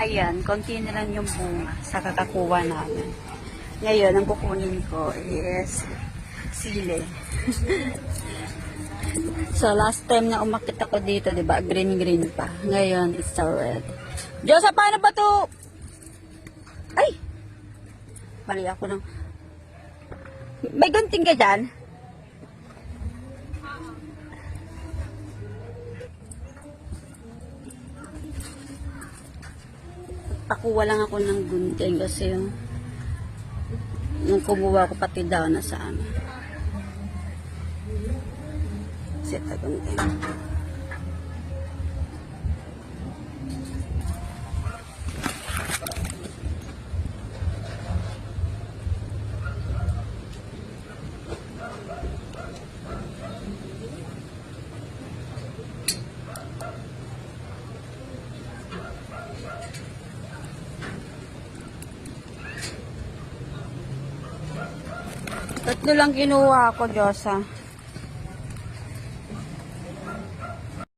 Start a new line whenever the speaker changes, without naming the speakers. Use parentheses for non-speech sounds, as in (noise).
Ayan, konti na lang yung bunga sa kakakuha namin. Ngayon, ang kukunin ko is sili. (laughs) so, last time na umakit ako dito, di ba? Green-green pa. Ngayon, it's a red. Diyosa, paano ba to? Ay! Mali ako ng... May gunting ka dyan? Pakuha lang ako ng gunting kasi yung nung kumuha ko pati daw na sa ano. Set na gunting. Tatlo lang kinuha ko, Diyosa.